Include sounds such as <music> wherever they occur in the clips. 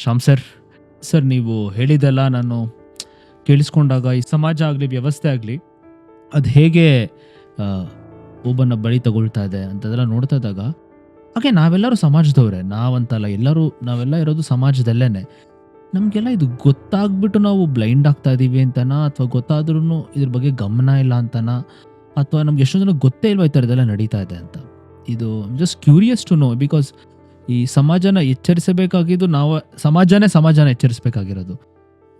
Shyam sir sir, ನೀವು ಹೇಳಿದೆಲ್ಲ ನಾನು ಕೇಳಿಸ್ಕೊಂಡಾಗ ಈ ಸಮಾಜ ಆಗಲಿ, ವ್ಯವಸ್ಥೆ ಆಗಲಿ, ಅದು ಹೇಗೆ ಒಬ್ಬನ ಬಳಿ ತಗೊಳ್ತಾ ಇದೆ ಅಂತದೆಲ್ಲ ನೋಡ್ತಾ ಇದ್ದಾಗ, ಹಾಗೆ ನಾವೆಲ್ಲರೂ ಸಮಾಜದವರೇ, ನಾವಂತಲ್ಲ, ಎಲ್ಲರೂ, ನಾವೆಲ್ಲ ಇರೋದು ಸಮಾಜದಲ್ಲೇ ನಮಗೆಲ್ಲ ಇದು ಗೊತ್ತಾಗ್ಬಿಟ್ಟು ನಾವು ಬ್ಲೈಂಡ್ ಆಗ್ತಾ ಇದ್ದೀವಿ ಅಂತನಾ, ಅಥವಾ ಗೊತ್ತಾದ್ರೂ ಇದ್ರ ಬಗ್ಗೆ ಗಮನ ಇಲ್ಲ ಅಂತನಾ, ಅಥವಾ ನಮ್ಗೆ ಎಷ್ಟೊಂದು ಗೊತ್ತೇ ಇಲ್ವಾ ಈ ಥರದ್ದೆಲ್ಲ ನಡೀತಾ ಇದೆ ಅಂತ. ಇದು just curious to know because ಈ ಸಮಾಜನ ಎಚ್ಚರಿಸಬೇಕಾಗಿದ್ದು ನಾವು ಸಮಾಜನೇ ಸಮಾಜನ ಎಚ್ಚರಿಸಬೇಕಾಗಿರೋದು.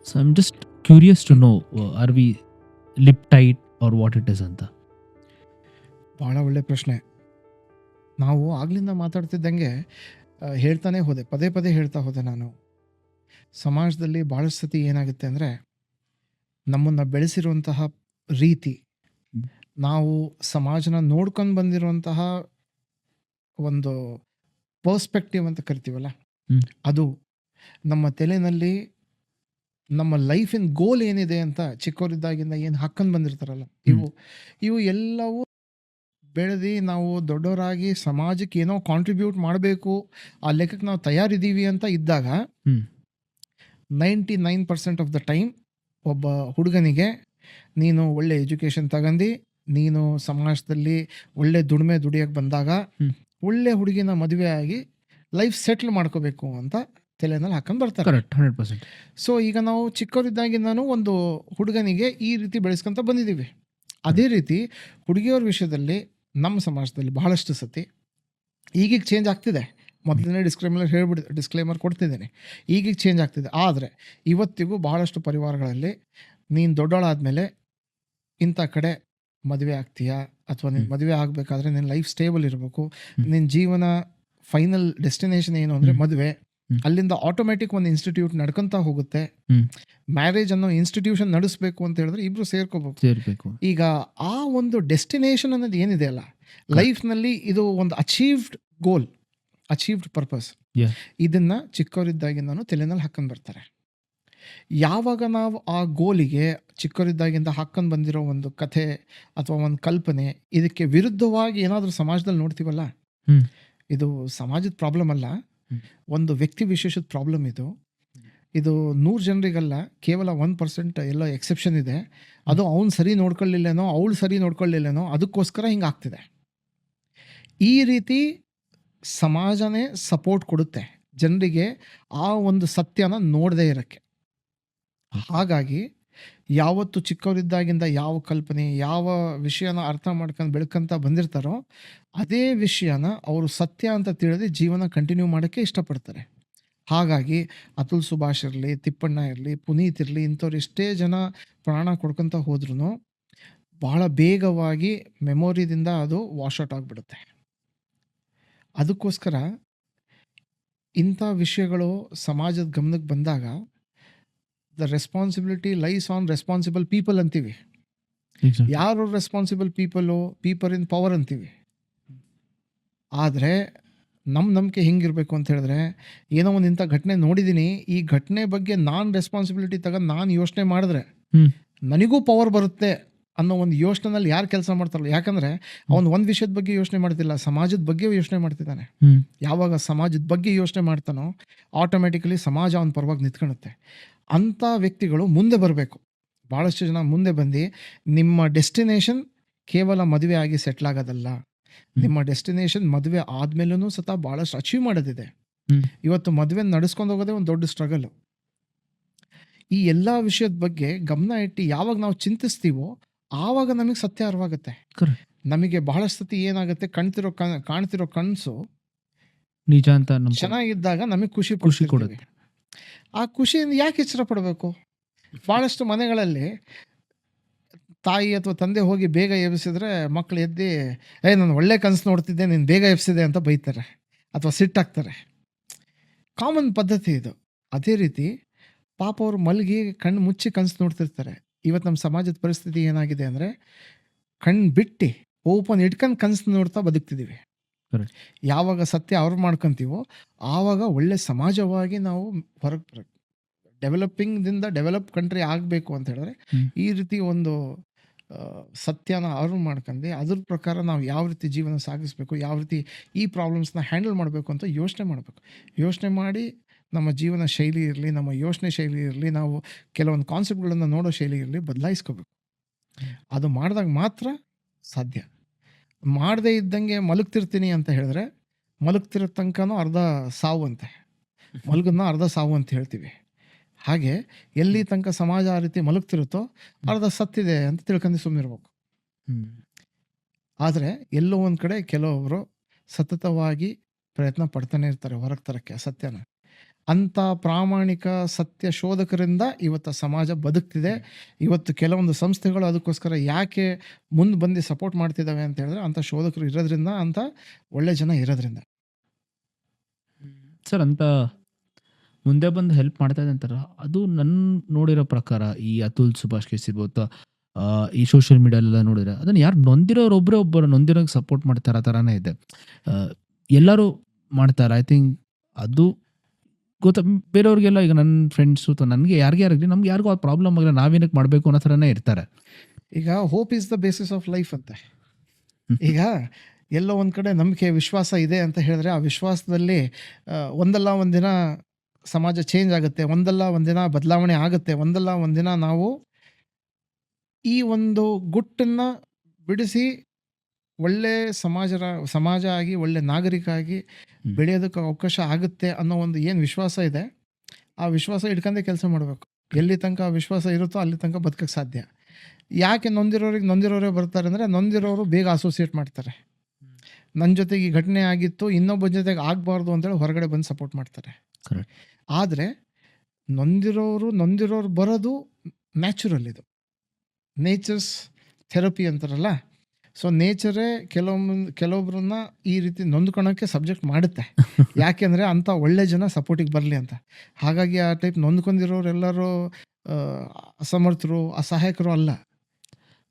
So I'm just curious to know are we lip tight or what it is ಅಂತ? ಭಾಳ ಒಳ್ಳೆ ಪ್ರಶ್ನೆ. ನಾವು ಆಗ್ಲಿಂದ ಮಾತಾಡ್ತಿದ್ದಂಗೆ ಹೇಳ್ತಾನೆ ಹೋದೆ ಪದೇ ಪದೇ ಹೇಳ್ತಾ ಹೋದೆ ನಾನು. ಸಮಾಜದಲ್ಲಿ ಭಾಳಷ್ಟು ಸತಿ ಏನಾಗುತ್ತೆ ಅಂದರೆ ನಮ್ಮನ್ನು ಬೆಳೆಸಿರುವಂತಹ ರೀತಿ ನಾವು ಸಮಾಜನ ನೋಡ್ಕೊಂಡು ಬಂದಿರುವಂತಹ ಒಂದು ಪರ್ಸ್ಪೆಕ್ಟಿವ್ ಅಂತ ಕರಿತೀವಲ್ಲ ಅದು ನಮ್ಮ ತಲೆನಲ್ಲಿ ನಮ್ಮ ಲೈಫಿನ ಗೋಲ್ ಏನಿದೆ ಅಂತ ಚಿಕ್ಕವರಿದ್ದಾಗಿಂದ ಏನು ಹಾಕೊಂಡು ಬಂದಿರ್ತಾರಲ್ಲ ಇವು ಇವು ಎಲ್ಲವೂ ಬೆಳೆದು ನಾವು ದೊಡ್ಡವರಾಗಿ ಸಮಾಜಕ್ಕೆ ಏನೋ ಕಾಂಟ್ರಿಬ್ಯೂಟ್ ಮಾಡಬೇಕು ಆ ಲೆಕ್ಕಕ್ಕೆ ನಾವು ತಯಾರಿದ್ದೀವಿ ಅಂತ ಇದ್ದಾಗ. Ninety nine percent of the time ಒಬ್ಬ ಹುಡುಗನಿಗೆ ನೀನು ಒಳ್ಳೆ ಎಜುಕೇಷನ್ ತಗೊಂಡು ನೀನು ಸಮಾಜದಲ್ಲಿ ಒಳ್ಳೆ ದುಡಿಮೆ ದುಡಿಯೋಕ್ಕೆ ಬಂದಾಗ. ಒಳ್ಳೆ ಹುಡುಗಿನ ಮದುವೆ ಆಗಿ ಲೈಫ್ ಸೆಟ್ಲ್ ಮಾಡ್ಕೋಬೇಕು ಅಂತ ತಲೆನಲ್ಲಿ ಹಾಕೊಂಡು ಬರ್ತಾರೆ. ಕರೆಕ್ಟ್ ಹಂಡ್ರೆಡ್ ಪರ್ಸೆಂಟ್ ಸೊ ಈಗ ನಾವು ಚಿಕ್ಕವರಿದ್ದಾಗಿಂದನೂ ಒಂದು ಹುಡುಗನಿಗೆ ಈ ರೀತಿ ಬೆಳೆಸ್ಕೊಂತ ಬಂದಿದ್ದೀವಿ. ಅದೇ ರೀತಿ ಹುಡುಗಿಯವ್ರ ವಿಷಯದಲ್ಲಿ ನಮ್ಮ ಸಮಾಜದಲ್ಲಿ ಬಹಳಷ್ಟು ಸತಿ ಈಗೀಗ ಚೇಂಜ್ ಆಗ್ತಿದೆ. ಮೊದಲನೇ ಡಿಸ್ಕ್ಲೇಮರ್ ಹೇಳ್ಬಿಡ್ ಡಿಸ್ಕ್ಲೇಮರ್ ಕೊಡ್ತಿದ್ದೇನೆ. ಈಗೀಗ ಚೇಂಜ್ ಆಗ್ತಿದೆ. ಆದರೆ ಇವತ್ತಿಗೂ ಬಹಳಷ್ಟು ಪರಿವಾರಗಳಲ್ಲಿ ನೀನು ದೊಡ್ಡವಳಾದಮೇಲೆ ಇಂಥ ಕಡೆ ಮದುವೆ ಆಗ್ತೀಯಾ? ಅಥವಾ ನಿನ್ನ ಮದುವೆ ಆಗಬೇಕಾದ್ರೆ ನಿನ್ನ ಲೈಫ್ ಸ್ಟೇಬಲ್ ಇರಬೇಕು. ನಿನ್ ನಿನ್ನ ಜೀವನ ಫೈನಲ್ ಡೆಸ್ಟಿನೇಷನ್ ಏನು ಅಂದರೆ ಮದುವೆ. ಅಲ್ಲಿಂದ ಆಟೋಮೆಟಿಕ್ ಒಂದು ಇನ್ಸ್ಟಿಟ್ಯೂಟ್ ನಡ್ಕೊಂತ ಹೋಗುತ್ತೆ. ಮ್ಯಾರೇಜ್ ಅನ್ನೋ ಇನ್ಸ್ಟಿಟ್ಯೂಷನ್ ನಡೆಸಬೇಕು ಅಂತ ಹೇಳಿದ್ರೆ ಇಬ್ರು ಸೇರ್ಕೋಬೇಕು. ಸೇರ್ಬೇಕು. ಈಗ ಆ ಒಂದು ಡೆಸ್ಟಿನೇಷನ್ ಅನ್ನೋದು ಏನಿದೆ ಅಲ್ಲ? ಲೈಫ್ನಲ್ಲಿ ಇದು ಒಂದು ಅಚೀವ್ಡ್ ಗೋಲ್ ಅಚೀವ್ಡ್ ಪರ್ಪಸ್ ಇದನ್ನ ಇದನ್ನ ಚಿಕ್ಕವರಿದ್ದಾಗಿಂದನೂ ತಲೆನಲ್ಲಿ ಹಾಕೊಂಡ್ ಬರ್ತಾರೆ. ಯಾವಾಗ ನಾವು ಆ ಗೋಲಿಗೆ ಚಿಕ್ಕವರಿದ್ದಾಗಿಂದ ಹಾಕೊಂಡು ಬಂದಿರೋ ಒಂದು ಕಥೆ ಅಥವಾ ಒಂದು ಕಲ್ಪನೆ ಇದಕ್ಕೆ ವಿರುದ್ಧವಾಗಿ ಏನಾದರೂ ಸಮಾಜದಲ್ಲಿ ನೋಡ್ತೀವಲ್ಲ? ಇದು ಸಮಾಜದ ಪ್ರಾಬ್ಲಮ್ ಅಲ್ಲ. ಒಂದು ವ್ಯಕ್ತಿ ವಿಶೇಷದ ಪ್ರಾಬ್ಲಮ್ ಇದು. ಇದು ನೂರು ಜನರಿಗಲ್ಲ ಕೇವಲ ಒನ್ ಪರ್ಸೆಂಟ್ ಎಲ್ಲ ಎಕ್ಸೆಪ್ಷನ್ ಇದೆ. ಅದು ಅವ್ನು ಸರಿ ನೋಡ್ಕೊಳ್ಳಿಲ್ಲೇನೋ ಅವಳು ಸರಿ ನೋಡ್ಕೊಳ್ಳಿಲ್ಲೇನೋ ಅದಕ್ಕೋಸ್ಕರ ಹಿಂಗೆ ಆಗ್ತಿದೆ. ಈ ರೀತಿ ಸಮಾಜನೇ ಸಪೋರ್ಟ್ ಕೊಡುತ್ತೆ ಜನರಿಗೆ ಆ ಒಂದು ಸತ್ಯನ ನೋಡದೇ ಇರೋಕ್ಕೆ. ಹಾಗಾಗಿ ಯಾವತ್ತು ಚಿಕ್ಕವರಿದ್ದಾಗಿಂದ ಯಾವ ಕಲ್ಪನೆ, ಯಾವ ವಿಷಯನ ಅರ್ಥ ಮಾಡ್ಕೊಂಡು ಬೆಳ್ಕೊಂತ ಬಂದಿರ್ತಾರೋ ಅದೇ ವಿಷಯನ ಅವರು ಸತ್ಯ ಅಂತ ತಿಳಿದು ಜೀವನ ಕಂಟಿನ್ಯೂ ಮಾಡೋಕ್ಕೆ ಇಷ್ಟಪಡ್ತಾರೆ. ಹಾಗಾಗಿ ಅತುಲ್ ಸುಭಾಷ್ ಇರಲಿ, ತಿಪ್ಪಣ್ಣ ಇರಲಿ, ಪುನೀತ್ ಇರಲಿ, ಇಂಥವ್ರು ಎಷ್ಟೇ ಜನ ಪ್ರಾಣ ಕೊಡ್ಕೊಂತ ಹೋದ್ರೂ ಬಹಳ ಬೇಗವಾಗಿ ಮೆಮೊರಿದಿಂದ ಅದು ವಾಶೌಟ್ ಆಗಿಬಿಡುತ್ತೆ. ಅದಕ್ಕೋಸ್ಕರ ಇಂಥ ವಿಷಯಗಳು ಸಮಾಜದ ಗಮನಕ್ಕೆ ಬಂದಾಗ the responsibility lies on responsible people ಅಂತೀವಿ. ಯಾರು responsible people people in power ಅಂತೀವಿ. ಆದರೆ ನಮ್ಮ ನಂಬಿಕೆ ಹೆಂಗಿರಬೇಕು ಅಂತ ಹೇಳಿದ್ರೆ ಏನೋ ಒಂದು ಇಂಥ ಘಟನೆ ನೋಡಿದ್ದೀನಿ ಈ ಘಟನೆ ಬಗ್ಗೆ ನಾನು ರೆಸ್ಪಾನ್ಸಿಬಿಲಿಟಿ ತಗೊಂಡು ನಾನು ಯೋಚನೆ ಮಾಡಿದ್ರೆ. ನನಗೂ ಪವರ್ ಬರುತ್ತೆ ಅನ್ನೋ ಒಂದು ಯೋಚನೆನಲ್ಲಿ ಯಾರು ಕೆಲಸ ಮಾಡ್ತಾರಲ್ಲ ಯಾಕಂದರೆ ಅವನು ಒಂದು ವಿಷಯದ ಬಗ್ಗೆ ಯೋಚನೆ ಮಾಡ್ತಿಲ್ಲ ಸಮಾಜದ ಬಗ್ಗೆ ಯೋಚನೆ ಮಾಡ್ತಿದ್ದಾನೆ. ಯಾವಾಗ ಸಮಾಜದ ಬಗ್ಗೆ ಯೋಚನೆ ಮಾಡ್ತಾನೋ ಆಟೋಮೆಟಿಕಲಿ ಸಮಾಜ ಅವನ ಪರವಾಗಿ ನಿಂತ್ಕೊಳ್ಳುತ್ತೆ ಅಂಥ ವ್ಯಕ್ತಿಗಳು ಮುಂದೆ ಬರಬೇಕು. ಭಾಳಷ್ಟು ಜನ ಮುಂದೆ ಬಂದು ನಿಮ್ಮ ಡೆಸ್ಟಿನೇಷನ್ ಕೇವಲ ಮದುವೆ ಆಗಿ ಸೆಟ್ಲ್ ಆಗೋದಲ್ಲ. ನಿಮ್ಮ ಡೆಸ್ಟಿನೇಷನ್ ಮದುವೆ ಆದ್ಮೇಲೂ ಸತ ಭಾಳಷ್ಟು ಅಚೀವ್ ಮಾಡೋದಿದೆ. ಇವತ್ತು ಮದುವೆ ನಡೆಸ್ಕೊಂಡು ಹೋಗೋದೇ ಒಂದು ದೊಡ್ಡ ಸ್ಟ್ರಗಲ್ ಈ ಎಲ್ಲ ವಿಷಯದ ಬಗ್ಗೆ ಗಮನ ಇಟ್ಟು ಯಾವಾಗ ನಾವು ಚಿಂತಿಸ್ತೀವೋ ಆವಾಗ ನಮಗೆ ಸತ್ಯ ಅರ್ವಾಗುತ್ತೆ. ನಮಗೆ ಬಹಳಷ್ಟು ಸತಿ ಏನಾಗುತ್ತೆ ಕಾಣ್ತಿರೋ ಕಣ್ ಕಾಣ್ತಿರೋ ಕನಸು ನಿಜ ಅಂತ ಚೆನ್ನಾಗಿದ್ದಾಗ ನಮಗೆ ಖುಷಿ ಖುಷಿ ಪಡ್ತಿರ್ತೀವಿ. ಆ ಖುಷಿಯಿಂದ ಯಾಕೆ ಎಚ್ಚರ ಪಡಬೇಕು? ಭಾಳಷ್ಟು ಮನೆಗಳಲ್ಲಿ ತಾಯಿ ಅಥವಾ ತಂದೆ ಹೋಗಿ ಬೇಗ ಎಬ್ಬಿಸಿದ್ರೆ ಮಕ್ಕಳು ಎದ್ದು ಏ ನಾನು ಒಳ್ಳೆ ಕನಸು ನೋಡ್ತಿದ್ದೆ, ನೀನು ಬೇಗ ಎಬ್ಬಿಸಿದೆ ಅಂತ ಬೈತಾರೆ ಅಥವಾ ಸಿಟ್ಟಾಗ್ತಾರೆ ಕಾಮನ್ ಪದ್ಧತಿ ಇದು. ಅದೇ ರೀತಿ ಪಾಪ ಅವರು ಮಲಗಿ ಕಣ್ಣು ಮುಚ್ಚಿ ಕನಸು ನೋಡ್ತಿರ್ತಾರೆ. ಇವತ್ತು ನಮ್ಮ ಸಮಾಜದ ಪರಿಸ್ಥಿತಿ ಏನಾಗಿದೆ ಅಂದರೆ ಕಣ್ಣು ಬಿಟ್ಟು ಓಪನ್ ಇಟ್ಕೊಂಡು ಕನಸು ನೋಡ್ತಾ ಬದುಕ್ತಿದ್ದೀವಿ. ಯಾವಾಗ ಸತ್ಯ ಅವ್ರು ಮಾಡ್ಕೊಂತೀವೋ ಆವಾಗ ಒಳ್ಳೆ ಸಮಾಜವಾಗಿ ನಾವು ಹೊರಗೆ ಡೆವಲಪಿಂಗ್ ಡೆವಲಪಿಂಗ್ದಿಂದ ಡೆವಲಪ್ ಕಂಟ್ರಿ ಆಗಬೇಕು ಅಂತ ಹೇಳಿದ್ರೆ ಈ ರೀತಿ ಒಂದು ಸತ್ಯನ ಅರ್ವ್ ಮಾಡ್ಕೊಂಡು ಅದ್ರ ಪ್ರಕಾರ ನಾವು ಯಾವ ರೀತಿ ಜೀವನ ಸಾಗಿಸ್ಬೇಕು ಯಾವ ರೀತಿ ಈ ಪ್ರಾಬ್ಲಮ್ಸ್ನ ಹ್ಯಾಂಡಲ್ ಮಾಡಬೇಕು ಅಂತ ಯೋಚನೆ ಮಾಡಬೇಕು. ಯೋಚನೆ ಮಾಡಿ ನಮ್ಮ ಜೀವನ ಶೈಲಿ ಇರಲಿ ನಮ್ಮ ಯೋಚನೆ ಶೈಲಿ ಇರಲಿ ನಾವು ಕೆಲವೊಂದು ಕಾನ್ಸೆಪ್ಟ್ಗಳನ್ನು ನೋಡೋ ಶೈಲಿ ಇರಲಿ ಬದಲಾಯಿಸ್ಕೋಬೇಕು. ಅದು ಮಾಡಿದಾಗ ಮಾತ್ರ ಸಾಧ್ಯ. ಮಾಡದೇ ಇದ್ದಂಗೆ ಮಲಗ್ತಿರ್ತೀನಿ ಅಂತ ಹೇಳಿದ್ರೆ ಮಲಗ್ತಿರೋ ತನಕನೂ ಅರ್ಧ ಸಾವು ಅಂತೆ. ಮಲಗನ್ನ ಅರ್ಧ ಸಾವು ಅಂತ ಹೇಳ್ತೀವಿ. ಹಾಗೆ ಎಲ್ಲಿ ತನಕ ಸಮಾಜ ಆ ರೀತಿ ಮಲಗ್ತಿರುತ್ತೋ ಅರ್ಧ ಸತ್ತಿದೆ ಅಂತ ತಿಳ್ಕೊಂಡು ಸುಮ್ಮನಿರ್ಬೇಕು. ಆದರೆ ಎಲ್ಲೋ ಒಂದು ಕಡೆ ಕೆಲವೊಬ್ಬರು ಸತತವಾಗಿ ಪ್ರಯತ್ನ ಪಡ್ತಾನೆ ಇರ್ತಾರೆ ಹೊರಗೆ ತರಕ್ಕೆ ಸತ್ಯನ. ಅಂಥ ಪ್ರಾಮಾಣಿಕ ಸತ್ಯ ಶೋಧಕರಿಂದ ಇವತ್ತು ಸಮಾಜ ಬದುಕ್ತಿದೆ. ಇವತ್ತು ಕೆಲವೊಂದು ಸಂಸ್ಥೆಗಳು ಅದಕ್ಕೋಸ್ಕರ ಯಾಕೆ ಮುಂದೆ ಬಂದು ಸಪೋರ್ಟ್ ಮಾಡ್ತಿದ್ದಾವೆ ಅಂತ ಹೇಳಿದ್ರೆ ಅಂಥ ಶೋಧಕರು ಇರೋದ್ರಿಂದ ಅಂಥ ಒಳ್ಳೆ ಜನ ಇರೋದ್ರಿಂದ. ಸರ್ ಅಂತ ಮುಂದೆ ಬಂದು ಹೆಲ್ಪ್ ಮಾಡ್ತಾ ಇದೆ ಅಂತಾರ ಅದು ನನ್ನ ನೋಡಿರೋ ಪ್ರಕಾರ ಈ ಅತುಲ್ ಸುಭಾಷ್ ಕೇಸ್ ಇರ್ಬೋದು ಈ ಸೋಷಿಯಲ್ ಮೀಡಿಯಾಲೆಲ್ಲ ನೋಡಿದ್ರೆ ಅದನ್ನ ಯಾರು ನೊಂದಿರೋರು ಒಬ್ಬರೇ ಒಬ್ಬರು ನೊಂದಿರೋಗೆ ಸಪೋರ್ಟ್ ಮಾಡ್ತಾರ ಥರನೇ ಇದೆ. ಎಲ್ಲರೂ ಮಾಡ್ತಾರೆ. ಐ ಥಿಂಕ್ ಅದು ಗೊತ್ತ ಬೇರೆಯವ್ರಿಗೆಲ್ಲ ಈಗ ನನ್ನ ಫ್ರೆಂಡ್ಸು ಅಥವಾ ನನಗೆ ಯಾರಿಗೆ ಯಾರಾಗಲಿ ನಮ್ಗೆ ಯಾರಿಗೂ ಆ ಪ್ರಾಬ್ಲಮ್ ಆಗಲಿ ನಾವೇನಕ್ಕೆ ಮಾಡಬೇಕು ಅನ್ನೋ ಥರನೇ ಇರ್ತಾರೆ. ಈಗ hope is the basis of life ಅಂತೆ. ಈಗ ಎಲ್ಲೋ ಒಂದು ಕಡೆ ನಂಬಿಕೆ ವಿಶ್ವಾಸ ಇದೆ ಅಂತ ಹೇಳಿದ್ರೆ ಆ ವಿಶ್ವಾಸದಲ್ಲಿ ಒಂದಲ್ಲ ಒಂದಿನ ಸಮಾಜ ಚೇಂಜ್ ಆಗುತ್ತೆ ಒಂದಲ್ಲ ಒಂದಿನ ಬದಲಾವಣೆ ಆಗುತ್ತೆ ಒಂದಲ್ಲ ಒಂದಿನ ನಾವು ಈ ಒಂದು ಗುಟ್ಟನ್ನು ಬಿಡಿಸಿ ಒಳ್ಳೆ ಸಮಾಜ ಸಮಾಜ ಆಗಿ ಒಳ್ಳೆ ನಾಗರಿಕ ಆಗಿ ಬೆಳೆಯೋದಕ್ಕೆ ಅವಕಾಶ ಆಗುತ್ತೆ ಅನ್ನೋ ಒಂದು ಏನು ವಿಶ್ವಾಸ ಇದೆ ಆ ವಿಶ್ವಾಸ ಇಟ್ಕೊಂಡೇ ಕೆಲಸ ಮಾಡಬೇಕು. ಎಲ್ಲಿ ತನಕ ಆ ವಿಶ್ವಾಸ ಇರುತ್ತೋ ಅಲ್ಲಿ ತನಕ ಬದುಕಕ್ಕೆ ಸಾಧ್ಯ. ಯಾಕೆ ನೊಂದಿರೋರಿಗೆ ನೊಂದಿರೋರೇ ಬರ್ತಾರೆ ಅಂದರೆ ನೊಂದಿರೋರು ಬೇಗ ಅಸೋಸಿಯೇಟ್ ಮಾಡ್ತಾರೆ. ನನ್ನ ಜೊತೆಗೆ ಈ ಘಟನೆ ಆಗಿತ್ತು ಇನ್ನೊಬ್ಬ ಜೊತೆಗೆ ಆಗಬಾರ್ದು ಅಂತೇಳಿ ಹೊರಗಡೆ ಬಂದು ಸಪೋರ್ಟ್ ಮಾಡ್ತಾರೆ. ಆದರೆ ನೊಂದಿರೋರು ನೊಂದಿರೋರು ಬರೋದು ನ್ಯಾಚುರಲ್ ಇದು. ನೇಚರ್ಸ್ ಥೆರಪಿ ಅಂತಾರಲ್ಲ? ಸೊ ನೇಚರೇ ಕೆಲವೊಮ್ಮೆ ಕೆಲವೊಬ್ಬರನ್ನ ಈ ರೀತಿ ನೊಂದ್ಕೊಳಕ್ಕೆ ಸಬ್ಜೆಕ್ಟ್ ಮಾಡುತ್ತೆ. <laughs> ಯಾಕೆಂದರೆ ಅಂಥ ಒಳ್ಳೆ ಜನ ಸಪೋರ್ಟಿಗೆ ಬರಲಿ ಅಂತ. ಹಾಗಾಗಿ ಆ ಟೈಪ್ ನೊಂದ್ಕೊಂಡಿರೋರೆಲ್ಲರೂ ಅಸಮರ್ಥರು ಅಸಹಾಯಕರು ಅಲ್ಲ.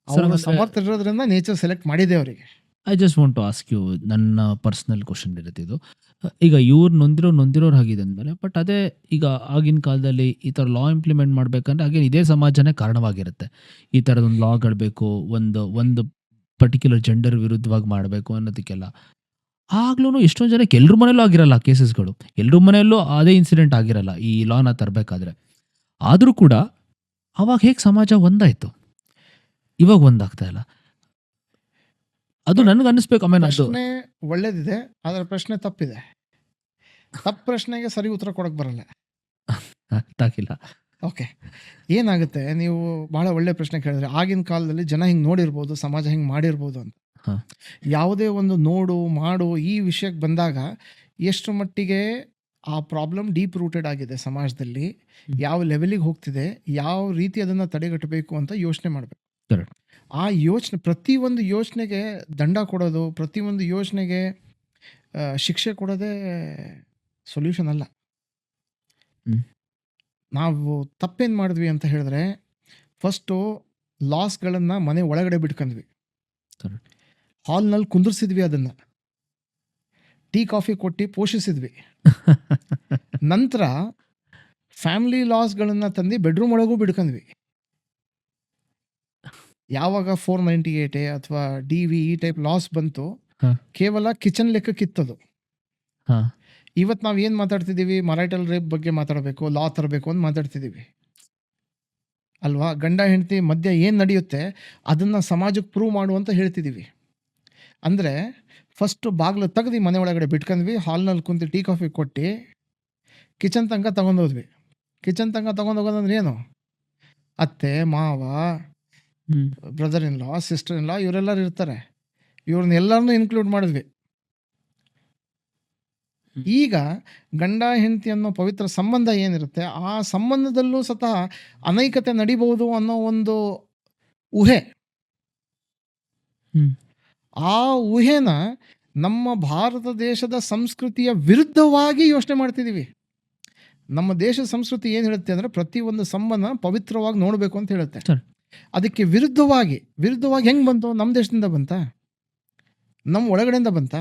ಸಮರ್ಥ ಅವರು ಸಮರ್ಥರಿರೋದ್ರಿಂದ ನೇಚರ್ ಸೆಲೆಕ್ಟ್ ಮಾಡಿದೆ ಅವರಿಗೆ. I just want to ask you ನನ್ನ ಪರ್ಸ್ನಲ್ ಕ್ವಶನ್ ಇರುತ್ತೆ ಇದು. ಈಗ ಇವ್ರು ನೊಂದಿರೋ ನೊಂದಿರೋರು ಆಗಿದೆ ಅಂದಮೇಲೆ ಬಟ್ ಅದೇ ಈಗ ಆಗಿನ ಕಾಲದಲ್ಲಿ ಈ ಥರ ಲಾ ಇಂಪ್ಲಿಮೆಂಟ್ ಮಾಡಬೇಕಂದ್ರೆ ಹಾಗೆ ಇದೇ ಸಮಾಜನೇ ಕಾರಣವಾಗಿರುತ್ತೆ. ಈ ಥರದೊಂದು ಲಾಗಳು ಬೇಕು ಒಂದು ಒಂದು ಪರ್ಟಿಕ್ಯುಲರ್ ಜೆಂಡರ್ ವಿರುದ್ಧವಾಗಿ ಮಾಡಬೇಕು ಅನ್ನೋದಕ್ಕೆಲ್ಲ. ಆಗ್ಲೂ ಎಷ್ಟೊಂದು ಜನಕ್ಕೆ ಎಲ್ಲರ ಮನೆಯಲ್ಲೂ ಆಗಿರಲ್ಲ ಕೇಸಸ್ಗಳು ಎಲ್ಲರ ಮನೆಯಲ್ಲೂ ಅದೇ ಇನ್ಸಿಡೆಂಟ್ ಆಗಿರಲ್ಲ ಈ ಲಾನ ತರಬೇಕಾದ್ರೆ. ಆದರೂ ಕೂಡ ಅವಾಗ ಹೇಗೆ ಸಮಾಜ ಒಂದಾಯಿತು? ಇವಾಗ ಒಂದಾಗ್ತಾ ಇಲ್ಲ. ಅದು ನನಗೆ ಅನ್ನಿಸ್ಬೇಕು ಆಮೇಲೆ ಪ್ರಶ್ನೆ ಒಳ್ಳೇದಿದೆ ಅದರ ಪ್ರಶ್ನೆ ತಪ್ಪಿದೆ. ತಪ್ಪು ಪ್ರಶ್ನೆಗೆ ಸರಿ ಉತ್ತರ ಕೊಡಕ್ ಬರಲ್ಲ. <laughs> ಅರ್ಥಾಗಿಲ್ಲ ಓಕೆ ಏನಾಗುತ್ತೆ? ನೀವು ಬಹಳ ಒಳ್ಳೆ ಪ್ರಶ್ನೆ ಕೇಳಿದ್ರೆ ಆಗಿನ ಕಾಲದಲ್ಲಿ ಜನ ಹಿಂಗೆ ನೋಡಿರ್ಬೋದು ಸಮಾಜ ಹಿಂಗೆ ಮಾಡಿರ್ಬೋದು ಅಂತ. ಯಾವುದೇ ಒಂದು ನೋಡು ಮಾಡು ಈ ವಿಷಯಕ್ಕೆ ಬಂದಾಗ ಎಷ್ಟು ಮಟ್ಟಿಗೆ ಆ ಪ್ರಾಬ್ಲಮ್ ಡೀಪ್ ರೂಟೆಡ್ ಆಗಿದೆ ಸಮಾಜದಲ್ಲಿ ಯಾವ ಲೆವೆಲಿಗೆ ಹೋಗ್ತಿದೆ ಯಾವ ರೀತಿ ಅದನ್ನು ತಡೆಗಟ್ಟಬೇಕು ಅಂತ ಯೋಚನೆ ಮಾಡಬೇಕು. ಆ ಯೋಚನೆ ಪ್ರತಿಯೊಂದು ಯೋಚನೆಗೆ ದಂಡ ಕೊಡೋದು ಪ್ರತಿಯೊಂದು ಯೋಚನೆಗೆ ಶಿಕ್ಷೆ ಕೊಡೋದೇ ಸೊಲ್ಯೂಷನ್ ಅಲ್ಲ. ನಾವು ತಪ್ಪೇನು ಮಾಡಿದ್ವಿ ಅಂತ ಹೇಳಿದ್ರೆ ಫಸ್ಟು ಲಾಸ್ಗಳನ್ನು ಮನೆ ಒಳಗಡೆ ಬಿಟ್ಕೊಂಡ್ವಿ. ಹಾಲ್ನಲ್ಲಿ ಕುಂದಿರ್ಸಿದ್ವಿ ಅದನ್ನು. ಟೀ ಕಾಫಿ ಕೊಟ್ಟು ಪೋಷಿಸಿದ್ವಿ. ನಂತರ ಫ್ಯಾಮಿಲಿ ಲಾಸ್ಗಳನ್ನು ತಂದು ಬೆಡ್ರೂಮ್ ಒಳಗೂ ಬಿಡ್ಕೊಂಡ್ವಿ ಯಾವಾಗ ಫೋರ್ ನೈಂಟಿ ಏಟೆ ಅಥವಾ ಡಿ ವಿ ಈ ಟೈಪ್ ಲಾಸ್ ಬಂತು ಕೇವಲ ಕಿಚನ್ ಲೆಕ್ಕಕ್ಕಿತ್ತದು. ಇವತ್ತು ನಾವು ಏನು ಮಾತಾಡ್ತಿದ್ದೀವಿ ಮರೈಟಲ್ ರೇಪ್ ಬಗ್ಗೆ ಮಾತಾಡಬೇಕು ಲಾ ತರಬೇಕು ಅಂತ ಮಾತಾಡ್ತಿದ್ದೀವಿ ಅಲ್ವಾ? ಗಂಡ ಹೆಂಡತಿ ಮಧ್ಯ ಏನು ನಡೆಯುತ್ತೆ? ಅದನ್ನು ಸಮಾಜಕ್ಕೆ ಪ್ರೂವ್ ಮಾಡು ಅಂತ ಹೇಳ್ತಿದ್ದೀವಿ ಅಂದರೆ ಫಸ್ಟು ಬಾಗಿಲು ತೆಗ್ದು ಮನೆ ಒಳಗಡೆ ಬಿಟ್ಕೊಂಡ್ವಿ ಹಾಲ್ನಲ್ಲಿ ಕುಂತು ಟೀ ಕಾಫಿ ಕೊಟ್ಟು ಕಿಚನ್ ತನಕ ತಗೊಂಡೋದ್ವಿ ಕಿಚನ್ ತನಕ ತಗೊಂಡೋಗೋದಂದ್ರೆ ಏನು? ಅತ್ತೆ ಮಾವ brother in law sister in ಲಾ ಇವರೆಲ್ಲರೂ ಇರ್ತಾರೆ. ಇವ್ರನ್ನೆಲ್ಲರನ್ನೂ ಇನ್ಕ್ಲೂಡ್ ಮಾಡಿದ್ವಿ. ಈಗ ಗಂಡ ಹೆಂಡತಿ ಅನ್ನೋ ಪವಿತ್ರ ಸಂಬಂಧ ಏನಿರುತ್ತೆ ಆ ಸಂಬಂಧದಲ್ಲೂ ಸತಃ ಅನೈಕತೆ ನಡಿಬಹುದು ಅನ್ನೋ ಒಂದು ಊಹೆ. ಆ ಊಹೆನ ನಮ್ಮ ಭಾರತ ದೇಶದ ಸಂಸ್ಕೃತಿಯ ವಿರುದ್ಧವಾಗಿ ಯೋಚನೆ ಮಾಡ್ತಿದ್ದೀವಿ ನಮ್ಮ ದೇಶದ ಸಂಸ್ಕೃತಿ ಏನು ಹೇಳುತ್ತೆ ಅಂದರೆ ಪ್ರತಿಯೊಂದು ಸಂಬಂಧ ಪವಿತ್ರವಾಗಿ ನೋಡಬೇಕು ಅಂತ ಹೇಳುತ್ತೆ. ಅದಕ್ಕೆ ವಿರುದ್ಧವಾಗಿ ವಿರುದ್ಧವಾಗಿ ಹೆಂಗೆ ಬಂತು? ನಮ್ಮ ದೇಶದಿಂದ ಬಂತ? ನಮ್ಮ ಒಳಗಡೆಯಿಂದ ಬಂತ?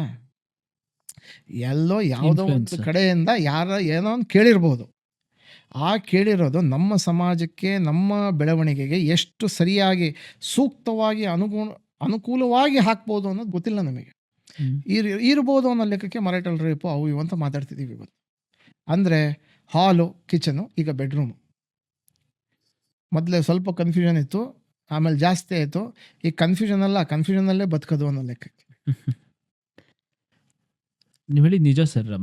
ಎಲ್ಲೋ ಯಾವುದೋ ಒಂದು ಕಡೆಯಿಂದ ಯಾರ ಏನೋ ಒಂದು ಕೇಳಿರ್ಬೋದು. ಆ ಕೇಳಿರೋದು ನಮ್ಮ ಸಮಾಜಕ್ಕೆ ನಮ್ಮ ಬೆಳವಣಿಗೆಗೆ ಎಷ್ಟು ಸರಿಯಾಗಿ ಸೂಕ್ತವಾಗಿ ಅನುಗುಣ ಅನುಕೂಲವಾಗಿ ಹಾಕ್ಬೋದು ಅನ್ನೋದು ಗೊತ್ತಿಲ್ಲ ನಮಗೆ. ಇರ್ ಇರ್ಬೋದು ಅನ್ನೋ ಲೆಕ್ಕಕ್ಕೆ ಮರಾಠಲ್ ರೇಪು ಅವು ಇವು ಅಂತ ಮಾತಾಡ್ತಿದ್ದೀವಿ ಇವತ್ತು. ಅಂದರೆ ಹಾಲು ಕಿಚನು ಈಗ ಬೆಡ್ರೂಮು ಮೊದಲೇ ಸ್ವಲ್ಪ ಕನ್ಫ್ಯೂಷನ್ ಇತ್ತು ಆಮೇಲೆ ಜಾಸ್ತಿ ಆಯಿತು. ಈ ಕನ್ಫ್ಯೂಷನ್ ಅಲ್ಲ ಕನ್ಫ್ಯೂಷನಲ್ಲೇ ಬದುಕೋದು ಅನ್ನೋ ಲೆಕ್ಕಕ್ಕೆ. <laughs> ನೀವು ಹೇಳಿದ ನಿಜ ಸರ್ ಐ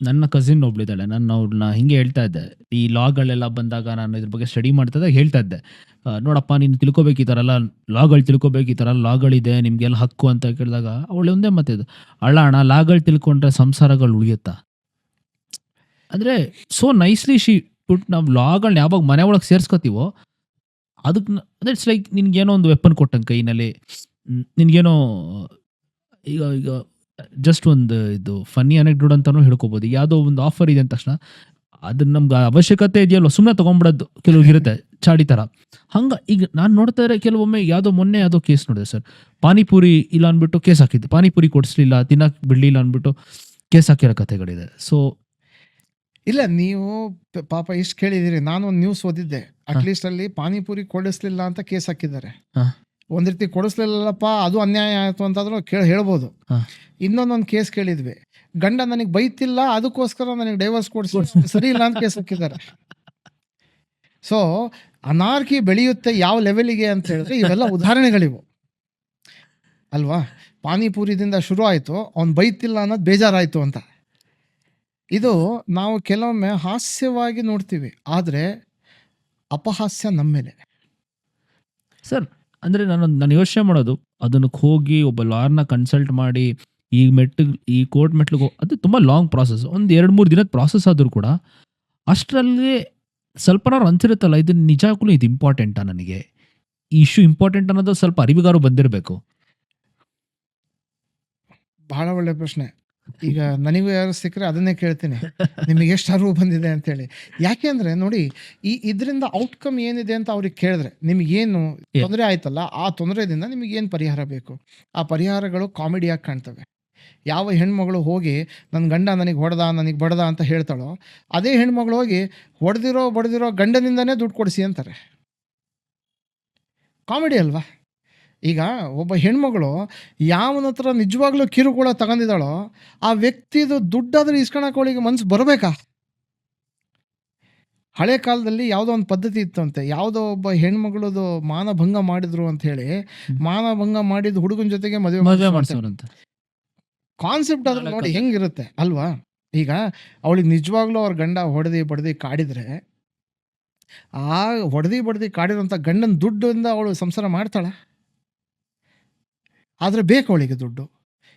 ನನ್ನ ಕಸಿನ್ ಒಬ್ಳಿದ್ದಾಳೆ ನಾನು ಅವ್ಳನ್ನ ಹಿಂಗೆ ಹೇಳ್ತಾ ಇದ್ದೆ. ಈ ಲಾಗಳೆಲ್ಲ ಬಂದಾಗ ನಾನು ಇದ್ರ ಬಗ್ಗೆ ಸ್ಟಡಿ ಮಾಡ್ತಾ ಇದ್ದಾಗ ಹೇಳ್ತಾ ಇದ್ದೆ. ನೋಡಪ್ಪ, ನೀನು ತಿಳ್ಕೊಬೇಕು ಈ ಥರ ಎಲ್ಲ ಲಾಗಳು ತಿಳ್ಕೊಬೇಕು, ಈ ಥರ ಲಾಗಳಿದೆ ನಿಮಗೆಲ್ಲ ಹಕ್ಕು ಅಂತ ಕೇಳಿದಾಗ ಅವಳು ಒಂದೇ ಮತ್ತೆ ಇದು ಅಲ್ಲ ಅಣ್ಣ ಲಾಗಳು ತಿಳ್ಕೊಂಡ್ರೆ ಸಂಸಾರಗಳು ಉಳಿಯುತ್ತಾ? ಅಂದರೆ ಸೋ ನೈಸ್ಲಿ ಶಿ ಪುಟ್ ನಾವು ಲಾಗಳನ್ನ ಯಾವಾಗ ಮನೆ ಒಳಗೆ ಸೇರಿಸ್ಕೊತೀವೋ ಅದಕ್ಕೆ ಅಂದರೆ ಇಟ್ಸ್ ಲೈಕ್ ನಿನಗೇನೋ ಒಂದು ವೆಪನ್ ಕೊಟ್ಟಂಗೆ ಕೈನಲ್ಲಿ. ನಿನ್ಗೇನೋ, ಈಗ ಈಗ ಜಸ್ಟ್ ಒಂದು ಇದು ಫನ್ನಿ ಅನೆಕ್ಡೋಡ್ ಅಂತಾನು ಹೇಳ್ಕೋಬೋದು. ಯಾವುದೋ ಒಂದು ಆಫರ್ ಇದೆ ಅಂದ ತಕ್ಷಣ ಅದನ್ನ ನಮ್ಗೆ ಅವಶ್ಯಕತೆ ಇದೆಯಲ್ವ ಸುಮ್ಮನೆ ತೊಗೊಂಬಿಡೋದು ಕೆಲವ್ರಿಗೆ ಇರುತ್ತೆ ಚಾಡಿ ಥರ ಹಂಗೆ ಈಗ ನಾನು ನೋಡ್ತಾ ಇದ್ರೆ ಕೆಲವೊಮ್ಮೆ ಯಾವುದೋ ಮೊನ್ನೆ ಯಾವುದೋ ಕೇಸ್ ನೋಡಿದೆ ಸರ್. ಪಾನಿಪುರಿ ಇಲ್ಲ ಅಂದ್ಬಿಟ್ಟು ಕೇಸ್ ಹಾಕಿದ್ದೆ. ಪಾನಿಪುರಿ ಕೊಡಿಸ್ಲಿಲ್ಲ ತಿನ್ನಕ್ಕೆ ಬಿಡಲಿಲ್ಲ ಅಂದ್ಬಿಟ್ಟು ಕೇಸ್ ಹಾಕಿರೋ ಕಥೆಗಳಿದೆ. ಸೊ ಇಲ್ಲ ನೀವು ಪಾಪ ಇಷ್ಟು ಕೇಳಿದಿರಿ. ನಾನು ಒಂದು ನ್ಯೂಸ್ ಓದಿದ್ದೆ ಅಟ್ಲೀಸ್ಟ್ ಅಲ್ಲಿ ಪಾನಿಪುರಿ ಕೊಡಿಸ್ಲಿಲ್ಲ ಅಂತ ಕೇಸ್ ಹಾಕಿದ್ದಾರೆ. ಹಾ. ಒಂದ್ ರೀತಿ ಕೊಡಿಸ್ಲಿಲ್ಲಪ್ಪ ಅದು ಅನ್ಯಾಯ ಆಯಿತು ಅಂತಾದರೂ ಕೇಳಿ ಹೇಳ್ಬೋದು. ಇನ್ನೊಂದೊಂದು ಕೇಸ್ ಕೇಳಿದ್ವಿ. ಗಂಡ ನನಗೆ ಬೈತಿಲ್ಲ ಅದಕ್ಕೋಸ್ಕರ ನನಗೆ ಡೈವರ್ಸ್ ಕೊಡಿಸ್. ಸರಿ ಇಲ್ಲ ಅಂತ ಕೇಸ್ ಹಾಕಿದ್ದಾರೆ. ಸೊ ಅನಾರ್ಕಿ ಬೆಳೆಯುತ್ತೆ ಯಾವ ಲೆವೆಲಿಗೆ ಅಂತ ಹೇಳಿದ್ರೆ ಇವೆಲ್ಲ ಉದಾಹರಣೆಗಳಿವು. ಅಲ್ವಾ? ಪಾನಿಪುರಿದಿಂದ ಶುರು ಆಯಿತು ಅವ್ನು ಬೈತಿಲ್ಲ ಅನ್ನೋದು ಬೇಜಾರಾಯಿತು ಅಂತ. ಇದು ನಾವು ಕೆಲವೊಮ್ಮೆ ಹಾಸ್ಯವಾಗಿ ನೋಡ್ತೀವಿ ಆದರೆ ಅಪಹಾಸ್ಯ ನಮ್ಮ ಮೇಲೆ ಸರ್ ಅಂದರೆ ನಾನು ನಾನು ಯೋಚನೆ ಮಾಡೋದು ಅದನ್ನಕ್ಕೆ ಹೋಗಿ ಒಬ್ಬ ಲಾರ್ನ ಕನ್ಸಲ್ಟ್ ಮಾಡಿ, ಈ ಮೆಟ್ಟು ಈ ಕೋರ್ಟ್ ಮೆಟ್ಲಿಗೆ ಅದು ತುಂಬ ಲಾಂಗ್ ಪ್ರಾಸೆಸ್ ಒಂದು ಎರಡು ಮೂರು ದಿನದ ಪ್ರಾಸೆಸ್ ಆದರೂ ಕೂಡ, ಅಷ್ಟರಲ್ಲಿ ಸ್ವಲ್ಪನಾರು ಅನ್ಸಿರುತ್ತಲ್ಲ ಇದು ನಿಜಕ್ಕೂ ಇದು ಇಂಪಾರ್ಟೆಂಟಾ ನನಗೆ. ಈ ಇಶ್ಯೂ ಇಂಪಾರ್ಟೆಂಟ್ ಅನ್ನೋದು ಸ್ವಲ್ಪ ಅರಿವಿಗಾರು ಬಂದಿರಬೇಕು. ಬಹಳ ಒಳ್ಳೆ ಪ್ರಶ್ನೆ. ಈಗ ನನಗೂ ಯಾರು ಸಿಕ್ಕರೆ ಅದನ್ನೇ ಕೇಳ್ತೀನಿ. ನಿಮಗೆ ಎಷ್ಟು ಅರಿವು ಬಂದಿದೆ ಅಂತೇಳಿ. ಯಾಕೆ ಅಂದರೆ ನೋಡಿ ಈ ಇದರಿಂದ ಔಟ್ಕಮ್ ಏನಿದೆ ಅಂತ ಅವ್ರಿಗೆ ಕೇಳಿದ್ರೆ ನಿಮಗೇನು. ತೊಂದರೆ ಆಯ್ತಲ್ಲ ಆ ತೊಂದರೆದಿಂದ ಏನು ಪರಿಹಾರ ಬೇಕು? ಆ ಪರಿಹಾರಗಳು ಕಾಮಿಡಿಯಾಗಿ ಕಾಣ್ತವೆ. ಯಾವ ಹೆಣ್ಮಗಳು ಹೋಗಿ ನನ್ನ ಗಂಡ ನನಗೆ ಹೊಡೆದ ನನಗೆ ಬಡ್ದ ಅಂತ ಹೇಳ್ತಾಳೋ ಅದೇ ಹೆಣ್ಮಗಳು ಹೋಗಿ ಹೊಡೆದಿರೋ ಬಡ್ದಿರೋ ಗಂಡನಿಂದನೇ ದುಡ್ಡು ಕೊಡಿಸಿ ಅಂತಾರೆ. ಕಾಮಿಡಿ ಅಲ್ವಾ? ಈಗ ಒಬ್ಬ ಹೆಣ್ಮಗಳು ಯಾವನ ಹತ್ರ ನಿಜವಾಗ್ಲೂ ಕಿರುಕುಳ ತಗೊಂಡಿದ್ದಾಳೋ ಆ ವ್ಯಕ್ತಿದು ದುಡ್ಡಾದ್ರೆ ಇಸ್ಕೊಳಕ್ಕೆ ಅವಳಿಗೆ ಮನ್ಸು ಬರಬೇಕಾ? ಹಳೆ ಕಾಲದಲ್ಲಿ ಯಾವುದೋ ಒಂದು ಪದ್ಧತಿ ಇತ್ತಂತೆ. ಯಾವುದೋ ಒಬ್ಬ ಹೆಣ್ಮಗಳದು ಮಾನಭಂಗ ಮಾಡಿದ್ರು ಅಂತ ಹೇಳಿ ಮಾನಭಂಗ ಮಾಡಿದ ಹುಡುಗನ ಜೊತೆಗೆ ಮದುವೆ ಮದುವೆ ಮಾಡಿಸೋರಂತ ಕಾನ್ಸೆಪ್ಟ್ ಅದ್ರ ನೋಡಿ. ಹೆಂಗಿರುತ್ತೆ ಅಲ್ವಾ? ಈಗ ಅವಳಿಗೆ ನಿಜವಾಗ್ಲೂ ಅವ್ರ ಗಂಡ ಹೊಡೆದಿ ಬಡ್ದಿ ಕಾಡಿದ್ರೆ ಆ ಹೊಡೆದಿ ಬಡ್ದಿ ಕಾಡಿರೋಂಥ ಗಂಡನ ದುಡ್ಡಿಂದ ಅವಳು ಸಂಸಾರ ಮಾಡ್ತಾಳ? ಆದರೆ ಬೇಕು ಅವಳಿಗೆ ದುಡ್ಡು.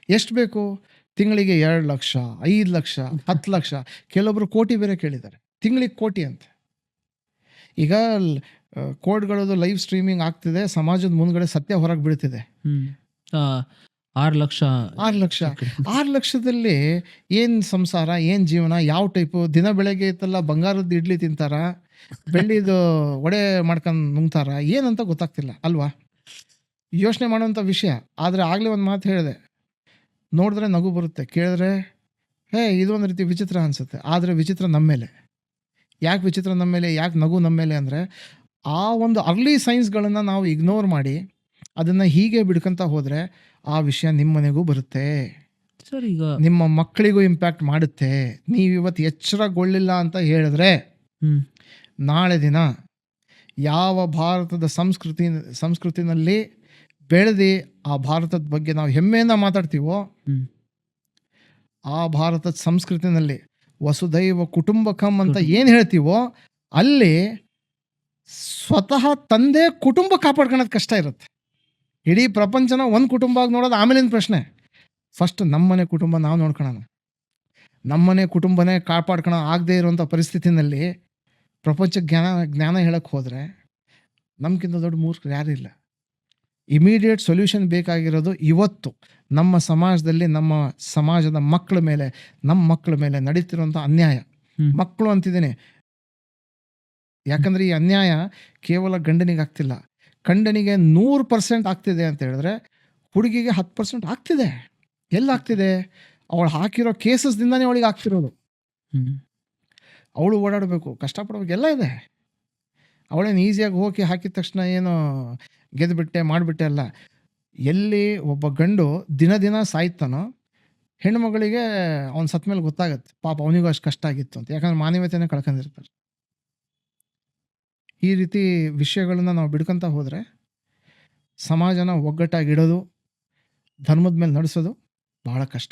ಎಷ್ಟು ಬೇಕು? ತಿಂಗಳಿಗೆ ಎರಡು ಲಕ್ಷ ಐದು ಲಕ್ಷ ಹತ್ತು ಲಕ್ಷ. ಕೆಲವೊಬ್ರು ಕೋಟಿ ಬೇರೆ ಕೇಳಿದ್ದಾರೆ. ತಿಂಗಳಿಗೆ ಕೋಟಿ ಅಂತ. ಈಗ ಕೋರ್ಟ್ಗಳದ್ದು ಲೈವ್ ಸ್ಟ್ರೀಮಿಂಗ್ ಆಗ್ತಿದೆ ಸಮಾಜದ ಮುಂದ್ಗಡೆ ಸತ್ಯ ಹೊರಗೆ ಬೀಳ್ತಿದೆ. ಆರು ಲಕ್ಷ ಆರು ಲಕ್ಷ. ಆರು ಲಕ್ಷದಲ್ಲಿ ಏನು ಸಂಸಾರ ಏನು ಜೀವನ ಯಾವ ಟೈಪು? ದಿನ ಬೆಳಗ್ಗೆ ಇತ್ತಲ್ಲ ಬಂಗಾರದ ಇಡ್ಲಿ ತಿಂತಾರ? ಬೆಳ್ಳಿದು ಒಡೆ ಮಾಡ್ಕೊಂಡು ನುಂಗ್ತಾರ? ಏನಂತ ಗೊತ್ತಾಗ್ತಿಲ್ಲ ಅಲ್ವಾ? ಯೋಚನೆ ಮಾಡುವಂಥ ವಿಷಯ. ಆದರೆ ಆಗಲೇ ಒಂದು ಮಾತು ಹೇಳಿದೆ. ನೋಡಿದ್ರೆ ನಗು ಬರುತ್ತೆ. ಕೇಳಿದ್ರೆ ಹೇ ಇದೊಂದು ರೀತಿ ವಿಚಿತ್ರ ಅನಿಸುತ್ತೆ. ಆದರೆ ವಿಚಿತ್ರ ನಮ್ಮ ಮೇಲೆ. ಯಾಕೆ ವಿಚಿತ್ರ ನಮ್ಮ ಮೇಲೆ ಯಾಕೆ ನಗು ನಮ್ಮ ಮೇಲೆ ಅಂದರೆ ಆ ಒಂದು ಅರ್ಲಿ ಸೈನ್ಸ್ಗಳನ್ನು ನಾವು ಇಗ್ನೋರ್ ಮಾಡಿ ಅದನ್ನು ಹೀಗೆ ಬಿಡ್ಕೊಂತ ಹೋದರೆ ಆ ವಿಷಯ ನಿಮ್ಮ ಮನೆಗೂ ಬರುತ್ತೆ. ಸರ್ ಈಗ ನಿಮ್ಮ ಮಕ್ಕಳಿಗೂ ಇಂಪ್ಯಾಕ್ಟ್ ಮಾಡುತ್ತೆ. ನೀವು ಇವತ್ತು ಎಚ್ಚರಗೊಳ್ಳಿಲ್ಲ ಅಂತ ಹೇಳಿದ್ರೆ ನಾಳೆ ದಿನ ಯಾವ ಭಾರತದ ಸಂಸ್ಕೃತಿ ಸಂಸ್ಕೃತಿನಲ್ಲಿ ಬೆಳೆದು ಆ ಭಾರತದ ಬಗ್ಗೆ ನಾವು ಹೆಮ್ಮೆಯಿಂದ ಮಾತಾಡ್ತೀವೋ? ಆ ಭಾರತದ ಸಂಸ್ಕೃತಿನಲ್ಲಿ ವಸುದೈವ ಕುಟುಂಬಕಂ ಅಂತ ಏನು ಹೇಳ್ತೀವೋ ಅಲ್ಲಿ ಸ್ವತಃ ತಂದೆ ಕುಟುಂಬ ಕಾಪಾಡ್ಕೊಳೋದು ಕಷ್ಟ ಇರುತ್ತೆ. ಇಡೀ ಪ್ರಪಂಚನ ಒಂದು ಕುಟುಂಬ ಆಗಿ ನೋಡೋದು ಆಮೇಲಿನ ಪ್ರಶ್ನೆ. ಫಸ್ಟ್ ನಮ್ಮನೆ ಕುಟುಂಬ ನಾವು ನೋಡ್ಕೊಳ್ಳೋಣ ನಮ್ಮನೆ ಕುಟುಂಬನೇ ಕಾಪಾಡ್ಕೊಳ ಆಗದೆ ಇರುವಂಥ ಪರಿಸ್ಥಿತಿನಲ್ಲಿ ಪ್ರಪಂಚ ಜ್ಞಾನ ಜ್ಞಾನ ಹೇಳಕ್ಕೆ ಹೋದರೆ ನಮ್ಗಿಂತ ದೊಡ್ಡ ಮೂರ್ಖರು ಯಾರೂ ಇಲ್ಲ. ಇಮಿಡಿಯೇಟ್ ಸೊಲ್ಯೂಷನ್ ಬೇಕಾಗಿರೋದು ಇವತ್ತು. ನಮ್ಮ ಸಮಾಜದಲ್ಲಿ ನಮ್ಮ ಸಮಾಜದ ಮಕ್ಕಳ ಮೇಲೆ ನಮ್ಮ ಮಕ್ಕಳ ಮೇಲೆ ನಡೀತಿರುವಂಥ ಅನ್ಯಾಯ. ಮಕ್ಕಳು ಅಂತಿದ್ದೀನಿ. ಯಾಕಂದರೆ ಈ ಅನ್ಯಾಯ ಕೇವಲ ಗಂಡನಿಗೆ ಆಗ್ತಿಲ್ಲ. ಗಂಡನಿಗೆ ನೂರು ಪರ್ಸೆಂಟ್ ಆಗ್ತಿದೆ ಅಂತ ಹೇಳಿದ್ರೆ ಹುಡುಗಿಗೆ ಹತ್ತು ಪರ್ಸೆಂಟ್ ಆಗ್ತಿದೆ. ಎಲ್ಲಾಗ್ತಿದೆ ಅವಳು ಹಾಕಿರೋ ಕೇಸಸ್ದಿಂದನೇ ಅವಳಿಗೆ ಆಗ್ತಿರೋದು. ಅವಳು ಓಡಾಡಬೇಕು ಕಷ್ಟಪಡಬೇಕು ಎಲ್ಲ ಇದೆ. ಅವಳೇನು ಈಸಿಯಾಗಿ ಹೋಗಿ ಹಾಕಿದ ತಕ್ಷಣ ಏನು ಗೆದ್ದುಬಿಟ್ಟೆ ಮಾಡಿಬಿಟ್ಟೆ ಅಲ್ಲ. ಎಲ್ಲಿ ಒಬ್ಬ ಗಂಡು ದಿನ ದಿನ ಸಾಯ್ತಾನೋ ಹೆಣ್ಮಗಳಿಗೆ ಅವ್ನು ಸತ್ತ ಮೇಲೆ ಗೊತ್ತಾಗತ್ತೆ. ಪಾಪ ಅವನಿಗೂ ಅಷ್ಟು ಕಷ್ಟ ಆಗಿತ್ತು ಅಂತ. ಯಾಕಂದ್ರೆ ಮಾನವೀಯತೆನೇ ಕಳ್ಕೊಂಡಿರ್ತಾರೆ. ಈ ರೀತಿ ವಿಷಯಗಳನ್ನ ನಾವು ಬಿಡ್ಕೊಂತ ಹೋದರೆ ಸಮಾಜನ ಒಗ್ಗಟ್ಟಾಗಿಡೋದು ಧರ್ಮದ ಮೇಲೆ ನಡೆಸೋದು ಬಹಳ ಕಷ್ಟ.